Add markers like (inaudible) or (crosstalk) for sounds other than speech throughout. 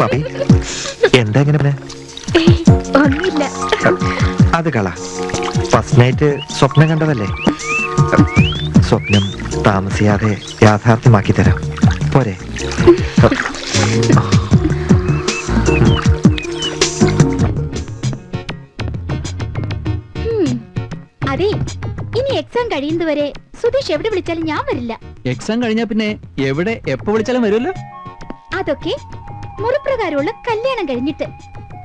Puppy. എന്താ എങ്ങനെ പിന്നെ? ഒന്നുമില്ല. അത് കള. ഫസ്റ്റ് നൈറ്റ് സ്വപ്നം കണ്ടതല്ലേ? സ്വപ്നം താമസിയാതെ യാഥാർത്ഥ്യമാക്കി തരാം. പോരെ. ഹും. അതെ ഇനി എക്സാം കഴിയുന്നതുവരെ സുധീഷ് എവിടെ വിളിച്ചാലും ഞാൻ വരില്ല. എക്സാം കഴിഞ്ഞാ പിന്നെ എവിടെ എപ്പോ വിളിച്ചാലും വരുമല്ലോ? അതൊക്കെ മുറിപ്രകാരമുള്ള കല്യാണം കഴിഞ്ഞിട്ട്.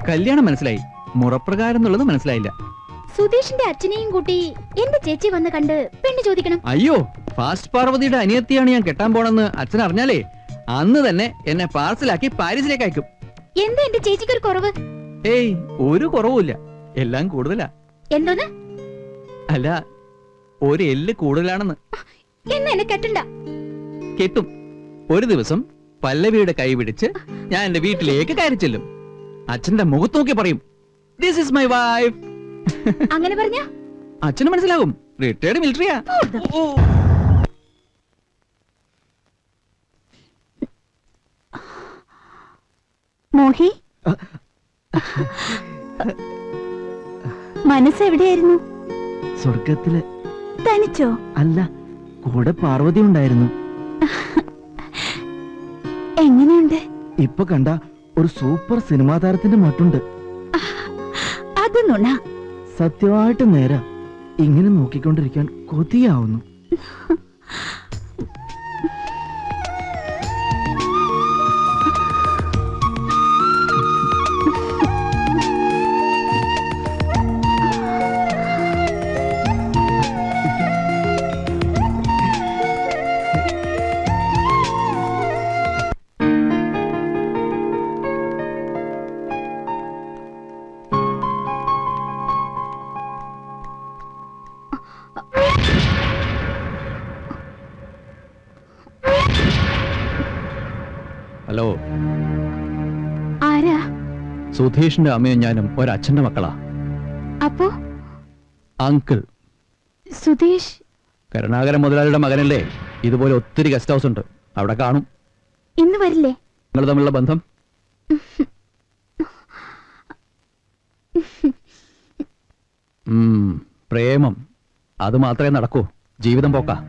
കല്യാണം മനസ്സിലായി. മുറപ്രകാരം എന്നുള്ളത് മനസ്സിലായില്ല. സുധീഷിന്റെ അച്ഛനെയും കൂട്ടി എന്റെ ചേച്ചി വന്ന് കണ്ട് പെണ്ണ് ചോദിക്കണം. അയ്യോ ഫാസ്റ്റ് പാർവതിയുടെ അനിയത്തിയാണ് ഞാൻ കെട്ടാൻ പോണെന്ന് അച്ഛൻ അറിഞ്ഞാലേ അന്ന് തന്നെ എന്നെ പാർസലാക്കി പാരീസിലേക്ക് അയക്കും. എന്താ എന്റെ ചേച്ചിക്ക് ഒരു കുറവ്? ഏയ് ഒരു കുറവുമില്ല. എല്ലാം കൂടുതലാ. എന്തോന്ന്? അല്ല ഒരു എല്ല് കൂടുതലാണെന്ന്. എന്ന് കെട്ടണ്ട. കെട്ടും. ഒരു ദിവസം പല്ലവിയുടെ കൈ പിടിച്ച് ഞാൻ എന്റെ വീട്ടിലേക്ക് കയറി ചെല്ലും. അച്ഛന്റെ മുഖത്ത് നോക്കി പറയും ദിസ് ഇസ് മൈ വൈഫ് അങ്ങനെ പറഞ്ഞ? അച്ഛന് മനസ്സിലാകും റിട്ടയർഡ് മിലിറ്ററിയാ. മോഹി? മനസ്സെവിടെയായിരുന്നു സ്വർഗത്തിൽ തനിച്ചോ? അല്ല കൂടെ പാർവതി ഉണ്ടായിരുന്നു. എങ്ങനെയുണ്ട്? ഇപ്പൊ കണ്ട ഒരു സൂപ്പർ സിനിമാ താരത്തിന്റെ മട്ടുണ്ട്. അത് നുണ. സത്യമായിട്ട് നേരാ. ഇങ്ങനെ നോക്കിക്കൊണ്ടിരിക്കാൻ കൊതിയാവുന്നു. (laughs) ഹലോ. ആരാ? സുധീഷിന്റെ അമ്മയും ഞാനും ഒരച്ഛന്റെ മക്കളാ. അപ്പോ? അങ്കിൾ. സുധീഷ്? കരുണാകരൻ മുതലാളിയുടെ മകനല്ലേ? ഇതുപോലെ ഒത്തിരി ഗസ്റ്റ് ഹൗസ് ഉണ്ട്. അവിടെ കാണും. ഇന്ന് വരില്ലേ? നിങ്ങൾ തമ്മിലുള്ള ബന്ധം? പ്രേമം. അത് മാത്രമേ നടക്കൂ. ജീവിതം പോക്കാ.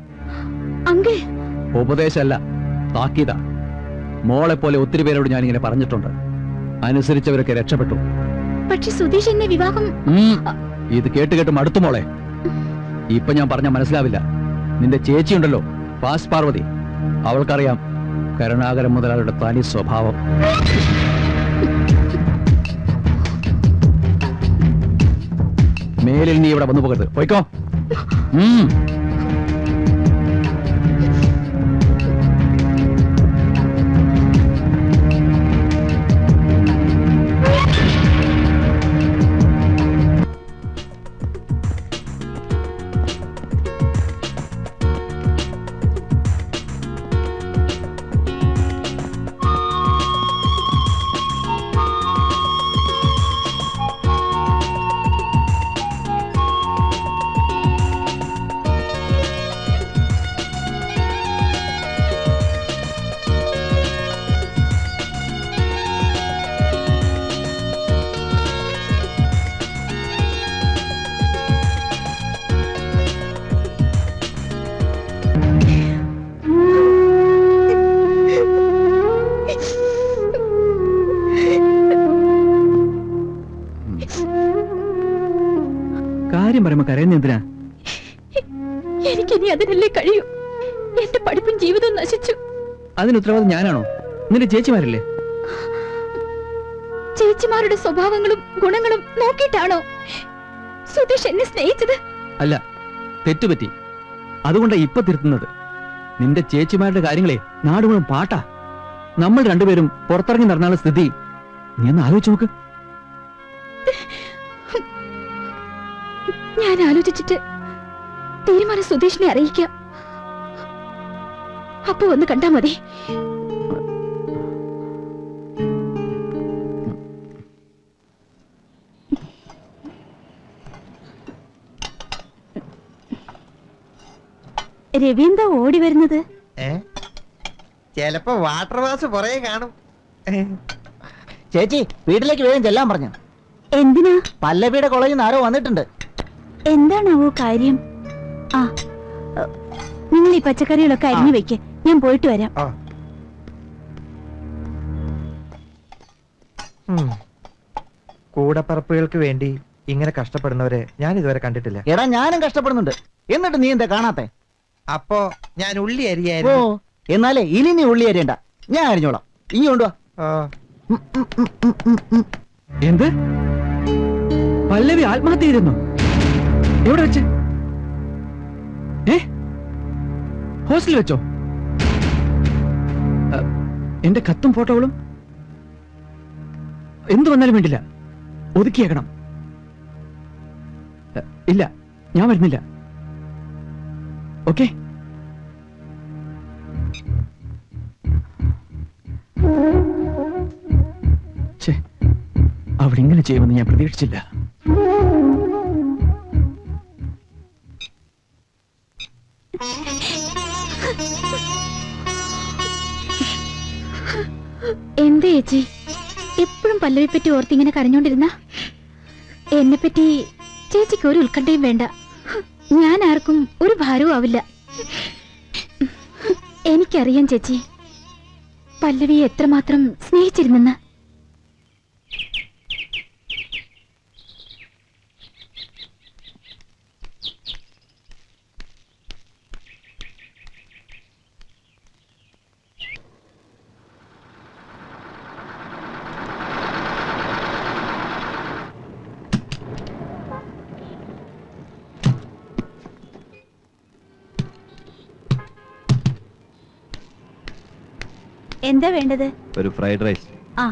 ഉപദേശമല്ല താക്കീത. മോളെ പോലെ ഒത്തിരി പേരോട് ഞാൻ ഇങ്ങനെ പറഞ്ഞിട്ടുണ്ട്. അനുസരിച്ചവരൊക്കെ രക്ഷപ്പെട്ടു. പക്ഷെ സുധീഷ് എന്നെ വിവാഹം ഇത് കേട്ട് കേട്ട് മടുത്തു മോളെ. ഇപ്പൊ ഞാൻ പറഞ്ഞ മനസ്സിലാവില്ല. നിന്റെ ചേച്ചിയുണ്ടല്ലോ പാസ് പാർവതി. അവൾക്കറിയാം കരുണാകരം മുതലാളിയുടെ തനി സ്വഭാവം. മേലിൽ നീ ഇവിടെ വന്നു പോകരുത്. പോയിക്കോ. പറയുമ്പോ കരയുന്ന എന്തിനാ? എനിക്കിനി അതിനല്ലേ കഴിയൂ. എന്റെ പഠിപ്പും ജീവിതവും നശിച്ചു. അതിന് ഉത്തരവാദിത്വം ഞാനാണോ? നിന്റെ ചേച്ചിമാരില്ലേ? ചേച്ചിമാരുടെ സ്വഭാവങ്ങളും ഗുണങ്ങളും നോക്കിയിട്ടാണോ സുധീഷ് എന്നെ സ്നേഹിച്ചത്? അല്ല തെറ്റുപറ്റി. അതുകൊണ്ടാ ഇപ്പൊ തിരുത്തുന്നത്. നിന്റെ ചേച്ചിമാരുടെ കാര്യങ്ങളെ നാടുകളും പാട്ടാ. നമ്മൾ രണ്ടുപേരും പുറത്തിറങ്ങി നടന്നാലുള്ള സ്ഥിതി. നീ ഒന്ന് ആലോചിച്ച് നോക്ക്. ഞാൻ ആലോചിച്ചിട്ട് തീരുമാനം സുധീഷിനെ അറിയിക്കാം. അപ്പൊ ഒന്ന് കണ്ടാ മതി. രവീന്ദ്ര ഓടി വരുന്നത്? ഏ? ചിലപ്പോ വാട്ടർ വാസ് പുറകെ കാണും. ചേച്ചി വീട്ടിലേക്ക് വേഗം ചെല്ലാൻ പറഞ്ഞു. എന്തിനാ? പല്ലവിയുടെ കോളേജിൽ നിന്ന് ആരോ വന്നിട്ടുണ്ട്. എന്താണാവോ കാര്യം? ആ നിങ്ങൾ ഈ പച്ചക്കറികളൊക്കെ അരിഞ്ഞു വെക്ക്. ഞാൻ പോയിട്ട് വരാം. ആ. ഉം. കൂടപ്പറപ്പുകൾക്ക് വേണ്ടി ഇങ്ങനെ കഷ്ടപ്പെടുന്നവരെ ഞാൻ ഇതുവരെ കണ്ടിട്ടില്ല. എടാ ഞാനും കഷ്ടപ്പെടുന്നുണ്ട്. എന്നിട്ട് നീ എന്താ കാണാത്തെ? അപ്പോ ഞാൻ ഉള്ളി ഓ അരിയായിരുന്നു എന്നാലേ ഇനി നീ ഉള്ളി അരിയണ്ട. ഞാൻ അരിഞ്ഞോളാം. ഇനി കൊണ്ടുവാ ആ, എന്ത്? പല്ലവി ആത്മഹത്യ ചെയ്തിരുന്നു എവിടെ വെച്ച്? ഹോസ്റ്റലിൽ വെച്ചോ? എന്റെ കത്തും ഫോട്ടോകളും? എന്തു വന്നാലും വേണ്ടില്ല. ഒതുക്കിയേക്കണം. ഇല്ല ഞാൻ വരുന്നില്ല. ഓക്കെ? അവിടെ ഇങ്ങനെ ചെയ്യുമെന്ന് ഞാൻ പ്രതീക്ഷിച്ചില്ല. എന്താ ചേച്ചി? എപ്പോഴും പല്ലവി പറ്റി ഓർത്ത് ഇങ്ങനെ കരഞ്ഞോണ്ടിരുന്ന? എന്നെ പറ്റി ചേച്ചിക്ക് ഒരു ഉത്കണ്ഠയും വേണ്ട. ഞാൻ ആർക്കും ഒരു ഭാരവും ആവില്ല. എനിക്കറിയാം ചേച്ചി പല്ലവിയെ എത്രമാത്രം സ്നേഹിച്ചിരുന്നെന്ന്. എന്താ വേണ്ടത്? ഒരു ഫ്രൈഡ് റൈസ് ആ.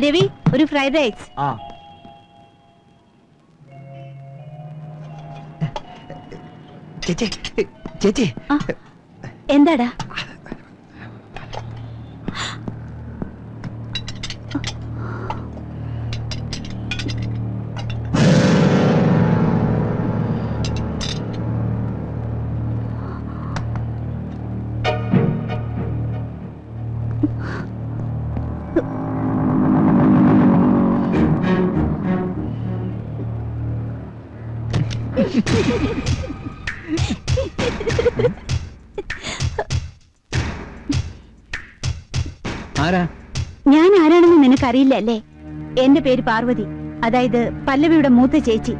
രവി ഒരു ഫ്രൈഡ് റൈസ് ആ. ചേച്ചി ചേച്ചി. എന്താടാ? ആരാ? ഞാൻ ആരാണെന്ന് നിനക്കറിയില്ല അല്ലേ? എന്റെ പേര് പാർവതി. അതായത് പല്ലവിയുടെ മൂത്ത ചേച്ചി.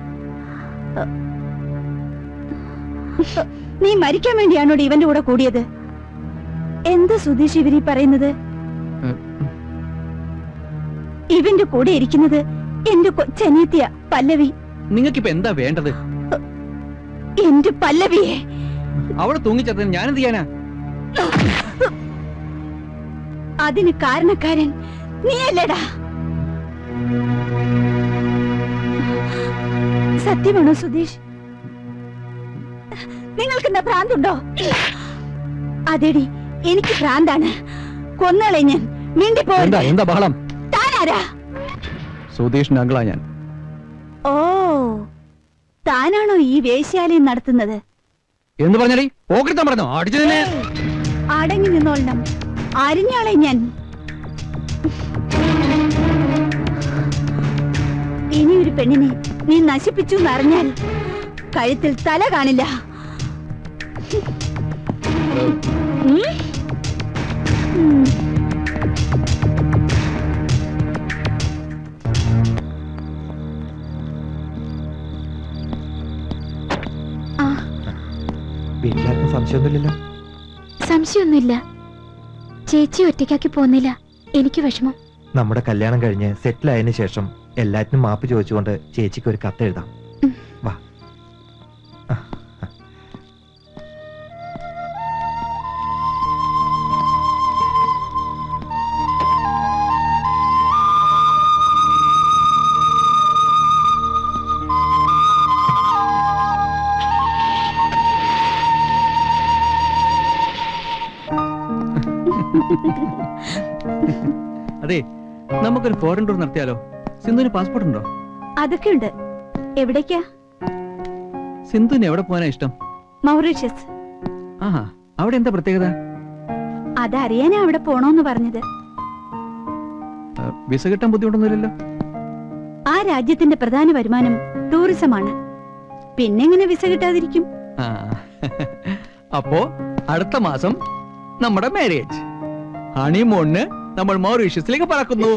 നീ മരിക്കാൻ വേണ്ടിയാണോ ഇവന്റെ കൂടെ കൂടിയത്? എന്താ സുധീഷ് ഇവരീ പറയുന്നത്? ഇവന്റെ കൂടെ ഇരിക്കുന്നത് എന്റെ കൊച്ചനീത്തിയ പല്ലവി. നിങ്ങൾക്കിപ്പോ എന്താ വേണ്ടത്? എന്റെ പല്ലവിയെ. അവിടെ തൂങ്ങിച്ചത് ഞാനെന്ത് ചെയ്യാനാ? അതിന് കാരണക്കാരൻ നീയല്ലേടാ. സത്യമാണോ സുധീഷ്? നിങ്ങൾക്ക് എന്താ ഭ്രാന്തുണ്ടോ? അതെടി എനിക്ക് ഭ്രാന്താണ്. കൊന്നളെ ഞാൻ. മിണ്ടിപ്പോ എന്താ ബഹളം? താനാരാ? ഞാൻ. ഓ താനാണോ ഈ വേശ്യാലയം നടത്തുന്നത്? എന്ന് പറഞ്ഞാടി? പോക്കിരുത്താൻ പറഞ്ഞോ? അടിച്ചു തന്നെ അടങ്ങി നിന്നോളണം. അരിഞ്ഞാളെ ഞാൻ. ഇനി ഒരു പെണ്ണിനെ നീ നശിപ്പിച്ചു എന്നറിഞ്ഞാൽ കഴുത്തിൽ തല കാണില്ല. വീട്ടിലാർക്കും സംശയമൊന്നുമില്ലല്ലോ. സംശയമൊന്നുമില്ല. ചേച്ചി ഒറ്റയ്ക്കാക്കി പോകുന്നില്ല എനിക്ക് വിഷമം. നമ്മുടെ കല്യാണം കഴിഞ്ഞ് സെറ്റിൽ ആയതിനു ശേഷം എല്ലാറ്റിനും മാപ്പ് ചോദിച്ചുകൊണ്ട് ചേച്ചിക്ക് ഒരു കത്ത് എഴുതാം. അതെ നമുക്കൊരു ഫോറിൻ ടൂർ നടത്തിയാലോ? സിന്ധുവിന് പാസ്പോർട്ട് ഉണ്ടോ? അതൊക്കെ ഉണ്ട് എവിടേക്കാ? സിന്ധുവിന് എവിടെ പോകാനാ ഇഷ്ടം? മൗറീഷ്യസ്. ആഹാ അവിടെ എന്താ പ്രത്യേകത? അതറിയാനാ അവിടെ പോണോന്ന് പറഞ്ഞത്. വിസ കിട്ടാൻ ബുദ്ധിമുട്ടൊന്നുമില്ലല്ലോ? ആ രാജ്യത്തിന്റെ പ്രധാന വരുമാനം ടൂറിസമാണ്. പിന്നെങ്ങനെ വിസ കിട്ടാതിരിക്കും? അപ്പോ അടുത്ത മാസം നമ്മുടെ മാരേജ് ഹണിമൂണിന് നമ്മൾ മൗറീഷ്യസിലേക്ക് പറക്കുന്നു.